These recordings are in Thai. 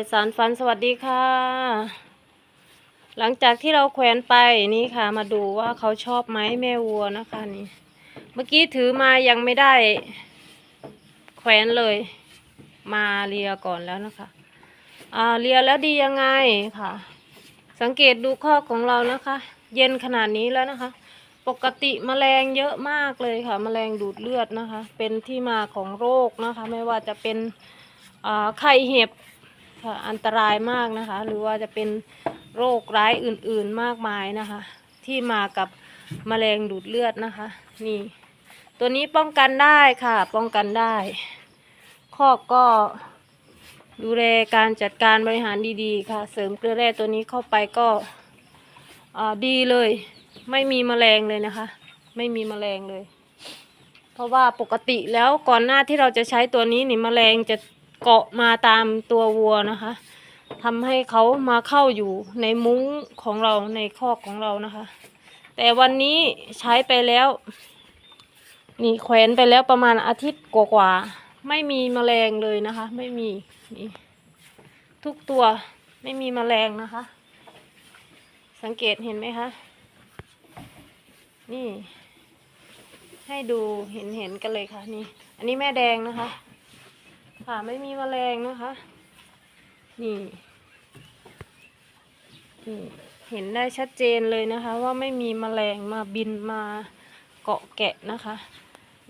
ษสารฟันสวัสดีค่ะ หลังจากที่เราแขวนไปนี่ค่ะ มาดูว่าเขาชอบไหมแม่วัวนะคะนี่ เมื่อกี้ถือมายังไม่ได้ แขวนเลย มาเลียก่อนแล้วนะคะอ่าเลียแล้วดียังไงค่ะ สังเกตดูข้อของเรานะคะ เย็นขนาดนี้แล้วนะคะ ปกติแมลงเยอะมากเลยค่ะแมลงดูดเลือดนะคะ เป็นที่มาของโรคนะคะ ไม่ว่าจะเป็นอ่าไข้เห็บ ค่ะอันตรายมากนะคะ หรือว่าจะเป็นโรคร้ายอื่นๆมากมายนะคะ ที่มากับแมลงดูดเลือดนะคะ นี่ ตัวนี้ป้องกันได้ค่ะ ป้องกันได้ข้อก็ดูแลการจัดการบริหารดีๆ ค่ะ เสริมเกลือแร่ตัวนี้เข้าไปก็ดีเลย ไม่มีแมลงเลยนะคะ ไม่มีแมลงเลย เพราะว่าปกติแล้วก่อนหน้าที่เราจะใช้ตัวนี้นี่แมลงจะ เกาะมาตามตัววัวนะคะทำให้เขามาเข้าอยู่ในมุ้งของเราในคอกของเรานะคะ แต่วันนี้ใช้ไปแล้ว นี่แขวนไปแล้วประมาณอาทิตย์กว่าๆไม่มีแมลงเลยนะคะ ไม่มีนี่ทุกตัวไม่มีแมลงนะคะ สังเกตเห็นไหมคะ นี่ ให้ดูเห็นเห็นกันเลยค่ะนี่ อันนี้แม่แดงนะคะ ค่ะไม่มีแมลงนะคะ นี่นี่เห็นได้ชัดเจนเลยนะคะ ว่าไม่มีแมลงมาบินมาเกาะแกะนะคะ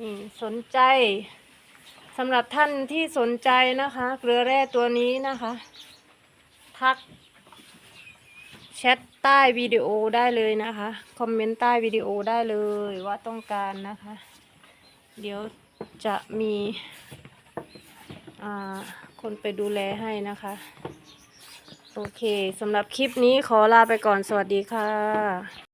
นี่สนใจสำหรับท่านที่สนใจนะคะ เกลือแร่ตัวนี้นะคะ ทักแชทใต้วิดีโอได้เลยนะคะ คอมเมนต์ใต้วิดีโอได้เลยว่าต้องการนะคะ เดี๋ยวจะมี คนไปดูแลให้นะคะ โอเคสำหรับคลิปนี้ขอลาไปก่อนสวัสดีค่ะ